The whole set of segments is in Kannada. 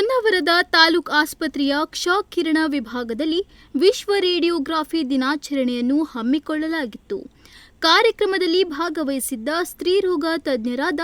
ನಗರದ ತಾಲೂಕ್ ಆಸ್ಪತ್ರೆಯ ಕ್ಷ ಕಿರಣ ವಿಭಾಗದಲ್ಲಿ ವಿಶ್ವ ರೇಡಿಯೋಗ್ರಾಫಿ ದಿನಾಚರಣೆಯನ್ನು ಹಮ್ಮಿಕೊಳ್ಳಲಾಗಿತ್ತು. ಕಾರ್ಯಕ್ರಮದಲ್ಲಿ ಭಾಗವಹಿಸಿದ್ದ ಸ್ತ್ರೀರೋಗ ತಜ್ಞರಾದ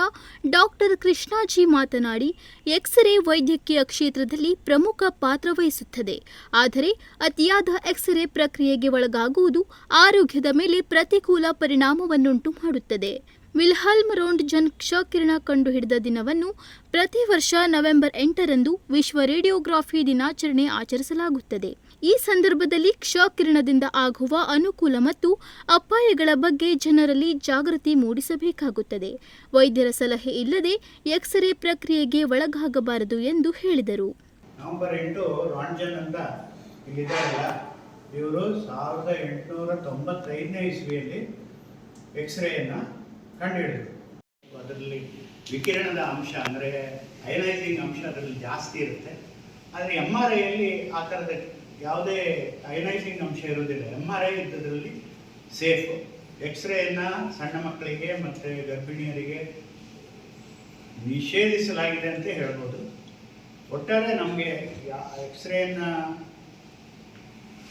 ಡಾಕ್ಟರ್ ಕೃಷ್ಣಾಜಿ ಮಾತನಾಡಿ, ಎಕ್ಸ್ರೇ ವೈದ್ಯಕೀಯ ಕ್ಷೇತ್ರದಲ್ಲಿ ಪ್ರಮುಖ ಪಾತ್ರ ವಹಿಸುತ್ತದೆ. ಆದರೆ, ಅತಿಯಾದ ಎಕ್ಸ್ರೇ ಪ್ರಕ್ರಿಯೆಗೆ ಒಳಗಾಗುವುದು ಆರೋಗ್ಯದ ಮೇಲೆ ಪ್ರತಿಕೂಲ ಪರಿಣಾಮವನ್ನುಂಟು ಮಾಡುತ್ತದೆ. ವಿಲ್ಹಲ್ಮ್ ರೋಂಡ್ ಜನ್ ಕ್ಷಕಿರಣ ಕಂಡುಹಿಡಿದ ದಿನವನ್ನು ಪ್ರತಿ ವರ್ಷ ನವೆಂಬರ್ ಎಂಟರಂದು ವಿಶ್ವ ರೇಡಿಯೋಗ್ರಾಫಿ ದಿನಾಚರಣೆ ಆಚರಿಸಲಾಗುತ್ತದೆ. ಈ ಸಂದರ್ಭದಲ್ಲಿ ಕ್ಷಕಿರಣದಿಂದ ಆಗುವ ಅನುಕೂಲ ಮತ್ತು ಅಪಾಯಗಳ ಬಗ್ಗೆ ಜನರಲ್ಲಿ ಜಾಗೃತಿ ಮೂಡಿಸಬೇಕಾಗುತ್ತದೆ. ವೈದ್ಯರ ಸಲಹೆ ಇಲ್ಲದೆ ಎಕ್ಸ್ರೇ ಪ್ರಕ್ರಿಯೆಗೆ ಒಳಗಾಗಬಾರದು ಎಂದು ಹೇಳಿದರು. ನವೆಂಬರ್ ಎಂಟು ರಾಂಜನ್ ಅಂತ ಇಲ್ಲಿದ್ದಾರಲ್ಲ, ಇವರು ಸಾವಿರದ ಎಂಟುನೂರ ತೊಂಬತ್ತೈದನೇ ಇಸ್ವಿಯಲ್ಲಿ ಎಕ್ಸ್ರೇಯನ್ನು ಕಂಡುಹಿಡಿದರು ಅದರಲ್ಲಿ ವಿಕಿರಣದ ಅಂಶ, ಅಂದರೆ ಅಯನೈಸಿಂಗ್ ಅಂಶ ಅದರಲ್ಲಿ ಜಾಸ್ತಿ ಇರುತ್ತೆ. ಆದರೆ ಎಂ ಆರ್ ಐಯಲ್ಲಿ ಆ ಥರದ ಯಾವುದೇ ಅಯನೈಸಿಂಗ್ ಅಂಶ ಇರೋದಿಲ್ಲ ಎಂ ಆರ್ ಐ ಇದ್ದದ್ರಲ್ಲಿ ಸೇಫು ಎಕ್ಸ್ರೇಯನ್ನು ಸಣ್ಣ ಮಕ್ಕಳಿಗೆ ಮತ್ತು ಗರ್ಭಿಣಿಯರಿಗೆ ನಿಷೇಧಿಸಲಾಗಿದೆ ಅಂತ ಹೇಳ್ಬೋದು. ಒಟ್ಟಾರೆ ನಮಗೆ ಎಕ್ಸ್ರೇಯನ್ನು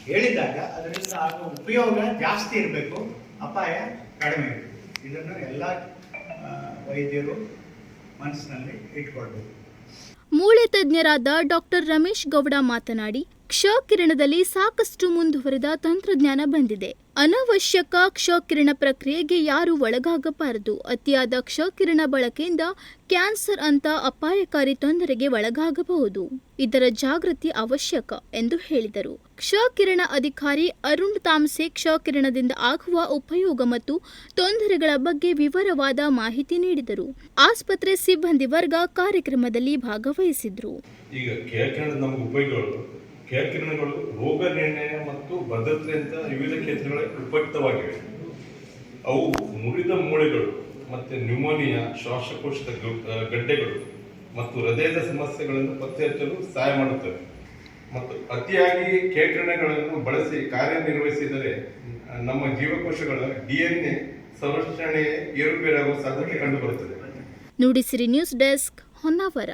ಹೇಳಿದಾಗ ಅದರಿಂದ ಆಗೋ ಉಪಯೋಗ ಜಾಸ್ತಿ ಇರಬೇಕು. ಅಪಾಯ ಕಡಿಮೆ ಇರಬೇಕು. ಇದನ್ನು ಎಲ್ಲ ವೈದ್ಯರು ಮನಸ್ಸಿನಲ್ಲಿ ಇಟ್ಕೊಳ್ಬೇಕು. ಮೂಳೆ ತಜ್ಞರಾದ ಡಾಕ್ಟರ್ ರಮೇಶ್ ಗೌಡ ಮಾತನಾಡಿ ಕ್ಷ ಕಿರಣದಲ್ಲಿ ಸಾಕಷ್ಟು ಮುಂದುವರೆದ ತಂತ್ರಜ್ಞಾನ ಬಂದಿದೆ. ಅನವಶ್ಯಕ ಕ್ಷಕಿರಣ ಪ್ರಕ್ರಿಯೆಗೆ ಯಾರು ಒಳಗಾಗಬಾರದು. ಅತಿಯಾದ ಕ್ಷಕಿರಣ ಬಳಕೆಯಿಂದ ಕ್ಯಾನ್ಸರ್ ಅಂತ ಅಪಾಯಕಾರಿ ತೊಂದರೆಗೆ ಒಳಗಾಗಬಹುದು. ಇದರ ಜಾಗೃತಿ ಅವಶ್ಯಕ ಎಂದು ಹೇಳಿದರು. ಕ್ಷಕಿರಣ ಅಧಿಕಾರಿ ಅರುಣ್ ತಾಮ್ಸೆ ಕ್ಷಕಿರಣದಿಂದ ಆಗುವ ಉಪಯೋಗ ಮತ್ತು ತೊಂದರೆಗಳ ಬಗ್ಗೆ ವಿವರವಾದ ಮಾಹಿತಿ ನೀಡಿದರು. ಆಸ್ಪತ್ರೆ ಸಿಬ್ಬಂದಿ ವರ್ಗ ಕಾರ್ಯಕ್ರಮದಲ್ಲಿ ಭಾಗವಹಿಸಿದ್ರು. ಉಪಯೋಗಗಳು ರೋಗ ನಿರ್ಣಯ ಮತ್ತು ಭದ್ರತೆಯಂತ ವಿವಿಧ ಕ್ಷೇತ್ರಗಳಲ್ಲಿ ಉಪಯುಕ್ತವಾಗಿವೆ. ಅವು ಮುರಿದ ಮೂಳೆಗಳು ಮತ್ತು ನ್ಯೂಮೋನಿಯಾ, ಶ್ವಾಸಕೋಶದ ಗಡ್ಡೆಗಳು ಮತ್ತು ಹೃದಯದ ಸಮಸ್ಯೆಗಳನ್ನು ಪತ್ತೆಹಚ್ಚಲು ಸಹಾಯ ಮಾಡುತ್ತವೆ. ಮತ್ತು ಅತಿಯಾಗಿ ಕೇರ್ಕಿರಣಗಳನ್ನು ಬಳಸಿ ಕಾರ್ಯನಿರ್ವಹಿಸಿದರೆ ನಮ್ಮ ಜೀವಕೋಶಗಳ ಡಿ ಎನ್ ಎ ಸಂರಕ್ಷಣೆ ಏರುಪೇರಾಗುವ ಸಾಧ್ಯತೆ ಕಂಡುಬರುತ್ತದೆ. Nudisiri news desk Honnavar.